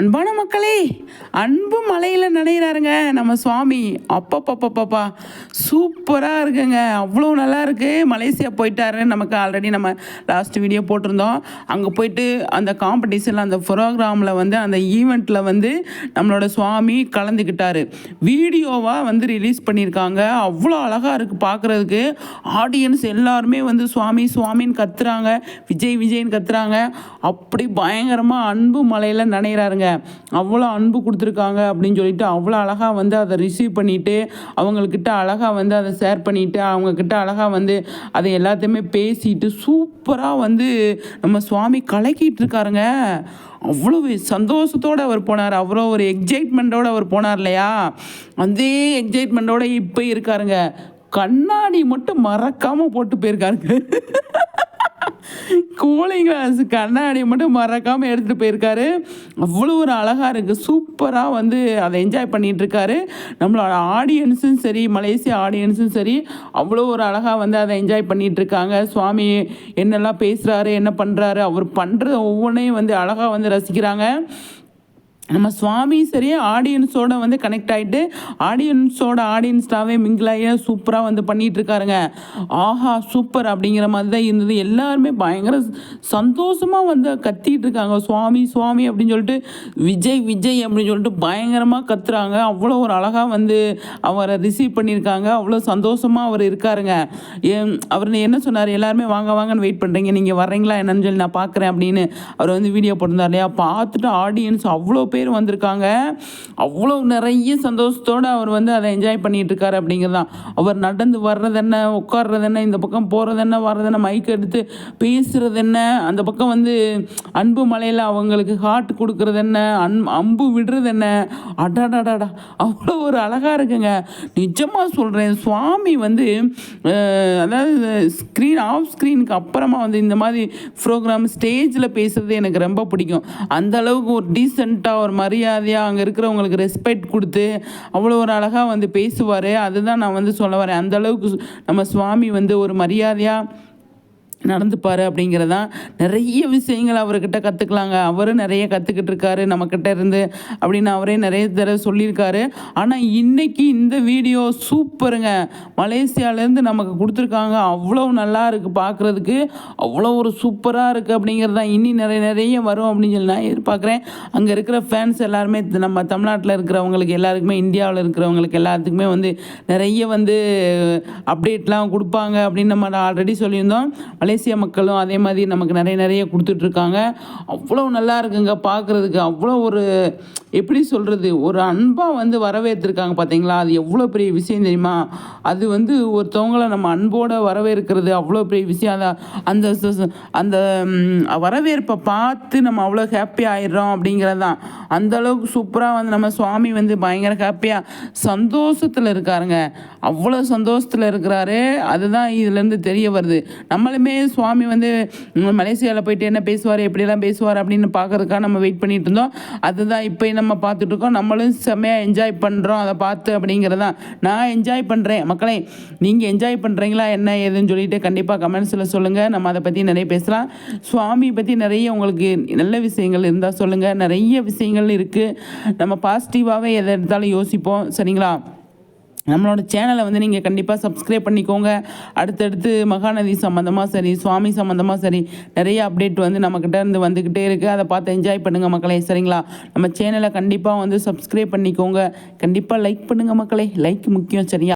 அன்பான மக்களே அன்பு மலையில் நனைகிறாருங்க நம்ம சுவாமி. அப்பப்பப்பப்பா சூப்பராக இருக்குங்க. அவ்வளோ நல்லா இருக்குது மலேசியா போயிட்டாரு. நமக்கு ஆல்ரெடி நம்ம லாஸ்ட் வீடியோ போட்டிருந்தோம். அங்கே போயிட்டு அந்த காம்படிஷனில் அந்த ப்ரோக்ராமில் வந்து அந்த ஈவெண்ட்டில் வந்து நம்மளோட சுவாமி கலந்துக்கிட்டார் வீடியோவாக வந்து ரிலீஸ் பண்ணியிருக்காங்க. அவ்வளோ அழகாக இருக்குது பார்க்குறதுக்கு ஆடியன்ஸ் எல்லாருமே வந்து சுவாமி சுவாமின்னு கத்துறாங்க. விஜய் விஜய்ன்னு கத்துறாங்க. அப்படி பயங்கரமாக அன்பு மலையில் நனைகிறாருங்க அவ்வளோ அன்பு கொடுத்துருக்காங்க அப்படின்னு சொல்லிட்டு அவ்வளோ அழகாக வந்து அதை ரிசீவ் பண்ணிவிட்டு அவங்கக்கிட்ட அழகாக வந்து அதை ஷேர் பண்ணிவிட்டு அவங்கக்கிட்ட அழகாக வந்து அதை எல்லாத்தையுமே பேசிட்டு சூப்பராக வந்து நம்ம சுவாமி கலக்கிட்டு இருக்காருங்க. அவ்வளோ சந்தோஷத்தோடு அவர் போனார். அவ்வளோ ஒரு எக்ஸைட்மெண்ட்டோடு அவர் போனார் இல்லையா? அதே எக்ஸைட்மெண்ட்டோடு இப்போ இருக்காருங்க. கண்ணாடி மட்டும் மறக்காமல் போட்டு போயிருக்காருங்க. கூலிங் கிளாஸ் கண்ணாடி மட்டும் மறக்காமல் எடுத்துகிட்டு போயிருக்காரு. அவ்வளோ ஒரு அழகாக இருக்குது சூப்பராக வந்து அதை என்ஜாய் பண்ணிகிட்ருக்காரு நம்மளோட ஆடியன்ஸும் சரி மலேசியா ஆடியன்ஸும் சரி அவ்வளோ ஒரு அழகாக வந்து அதை என்ஜாய் பண்ணிகிட்ருக்காங்க சுவாமி என்னெல்லாம் பேசுகிறாரு என்ன பண்ணுறாரு அவர் பண்ணுற ஒவ்வொன்றையும் வந்து அழகாக வந்து ரசிக்கிறாங்க. நம்ம சுவாமி சரி ஆடியன்ஸோட வந்து கனெக்ட் ஆகிட்டு ஆடியன்ஸோட ஆடியன்ஸ்டாகவே மிங்கிளாகி சூப்பராக வந்து பண்ணிகிட்டு இருக்காருங்க ஆஹா சூப்பர் அப்படிங்கிற மாதிரி தான் இருந்தது. எல்லாருமே பயங்கர சந்தோஷமாக வந்து கத்திகிட்டு இருக்காங்க சுவாமி சுவாமி அப்படின்னு சொல்லிட்டு விஜய் விஜய் அப்படின்னு சொல்லிட்டு பயங்கரமாக கத்துறாங்க. அவ்வளோ ஒரு அழகாக வந்து அவரை ரிசீவ் பண்ணியிருக்காங்க. அவ்வளோ சந்தோஷமாக அவர் இருக்காருங்க. அவர் என்ன சொன்னார்? எல்லாருமே வாங்க வாங்கன்னு வெயிட் பண்ணுறீங்க நீங்கள் வர்றீங்களா என்னன்னு சொல்லி நான் பார்க்குறேன் அப்படின்னு. அவர் வந்து வீடியோ போட்டிருந்தார் இல்லையா? பார்த்துட்டு ஆடியன்ஸ் அவ்வளோ பேர் வந்திருக்காங்க. அவ்வளோ நிறைய சந்தோஷத்தோடு அவர் வந்து அதை என்ஜாய் பண்ணிகிட்டு இருக்காரு அப்படிங்கிறது. தான் அவர் நடந்து வர்றது என்ன உட்கார்றது என்ன இந்த பக்கம் போகிறது என்ன வர்றது என்ன மைக் எடுத்து பேசுகிறது என்ன அந்த பக்கம் வந்து அன்பு மலையில் அவங்களுக்கு ஹார்ட் கொடுக்குறது என்ன அன் அம்பு விடுறது என்ன அடாடாடாடா அவ்வளோ ஒரு அழகாக இருக்குங்க. நிஜமாக சொல்கிறேன் சுவாமி வந்து அதாவது ஸ்க்ரீன் ஆஃப் ஸ்க்ரீனுக்கு அப்புறமா வந்து இந்த மாதிரி ப்ரோக்ராம் ஸ்டேஜில் பேசுகிறது எனக்கு ரொம்ப பிடிக்கும். அந்த அளவுக்கு ஒரு டீசெண்டாக ஒரு மரியாதையாக அங்கே இருக்கிறவங்களுக்கு ரெஸ்பெக்ட் கொடுத்து அவ்வளோ ஒரு அழகாக வந்து பேசுவார். அதுதான் நான் வந்து சொல்ல வரேன். அந்தளவுக்கு நம்ம சுவாமி வந்து ஒரு மரியாதையாக நடந்துப்பார் அப்படிங்கிறதான் நிறைய விஷயங்கள் அவர்கிட்ட கற்றுக்கலாங்க அவரும் நிறைய கற்றுக்கிட்டு இருக்காரு நம்மக்கிட்ட இருந்து அப்படின்னு அவரே நிறைய தடவை சொல்லியிருக்காரு. ஆனால் இன்றைக்கி இந்த வீடியோ சூப்பருங்க. மலேசியாவிலேருந்து நமக்கு கொடுத்துருக்காங்க. அவ்வளோ நல்லா இருக்குது பார்க்குறதுக்கு அவ்வளோ ஒரு சூப்பராக இருக்குது அப்படிங்கிறது தான் இனி நிறைய நிறைய வரும் அப்படின்னு சொல்லி நான் எதிர்பார்க்குறேன். அங்கே இருக்கிற ஃபேன்ஸ் எல்லாருமே நம்ம தமிழ்நாட்டில் இருக்கிறவங்களுக்கு எல்லாருக்குமே இந்தியாவில் இருக்கிறவங்களுக்கு எல்லாத்துக்குமே வந்து நிறைய வந்து அப்டேட்லாம் கொடுப்பாங்க அப்படின்னு நம்ம ஆல்ரெடி சொல்லியிருந்தோம். மலேசிய மக்களும் அதே மாதிரி நமக்கு நிறைய நிறைய கொடுத்துட்ருக்காங்க. அவ்வளோ நல்லா இருக்குங்க பார்க்குறதுக்கு. அவ்வளோ ஒரு எப்படி சொல்கிறது ஒரு அன்பாக வந்து வரவேற்றிருக்காங்க பார்த்தீங்களா? அது எவ்வளோ பெரிய விஷயம் தெரியுமா? அது வந்து ஒருத்தவங்களை நம்ம அன்போடு வரவேற்கிறது அவ்வளோ பெரிய விஷயம். அந்த அந்த அந்த வரவேற்பை பார்த்து நம்ம அவ்வளோ ஹாப்பி ஆயிடுறோம் அப்படிங்கிறது தான். அந்தளவுக்கு சூப்பராக வந்து நம்ம சுவாமி வந்து பயங்கர ஹாப்பியாக சந்தோஷத்தில் இருக்காருங்க. அவ்வளோ சந்தோஷத்தில் இருக்கிறாரு. அதுதான் இதுலேருந்து தெரிய வருது. நம்மளுமே சுவாமி வந்து மலேசியாவில் போயிட்டு என்ன பேசுவார் எப்படிலாம் பேசுவார் அப்படின்னு பார்க்கறதுக்காக நம்ம வெயிட் பண்ணிட்டு இருந்தோம். அதுதான் இப்போ நம்ம பார்த்துட்ருக்கோம் நம்மளும் செம்மையாக என்ஜாய் பண்ணுறோம் அதை பார்த்து அப்படிங்கிறதான் நான் என்ஜாய் பண்ணுறேன் மக்களே நீங்கள் என்ஜாய் பண்ணுறீங்களா என்ன ஏதுன்னு சொல்லிட்டு கண்டிப்பாக கமெண்ட்ஸில் சொல்லுங்கள் நம்ம அதை பற்றி நிறைய பேசலாம். சுவாமி பற்றி நிறைய உங்களுக்கு நல்ல விஷயங்கள் இருந்தால் சொல்லுங்கள் நிறைய விஷயங்கள் இருக்குது நம்ம பாசிட்டிவாகவே எதை எடுத்தாலும் யோசிப்போம். சரிங்களா? நம்மளோட சேனலை வந்து நீங்கள் கண்டிப்பாக சப்ஸ்கிரைப் பண்ணிக்கோங்க. அடுத்தடுத்து மகாநதி சம்மந்தமாக சரி சுவாமி சம்மந்தமாக சரி நிறைய அப்டேட் வந்து நம்மக்கிட்ட இருந்து வந்துக்கிட்டே இருக்குது அதை பார்த்து என்ஜாய் பண்ணுங்கள் மக்களே சரிங்களா? நம்ம சேனலை கண்டிப்பாக வந்து சப்ஸ்கிரைப் பண்ணிக்கோங்க. கண்டிப்பாக லைக் பண்ணுங்கள் மக்களே. லைக் முக்கியம் சரியா?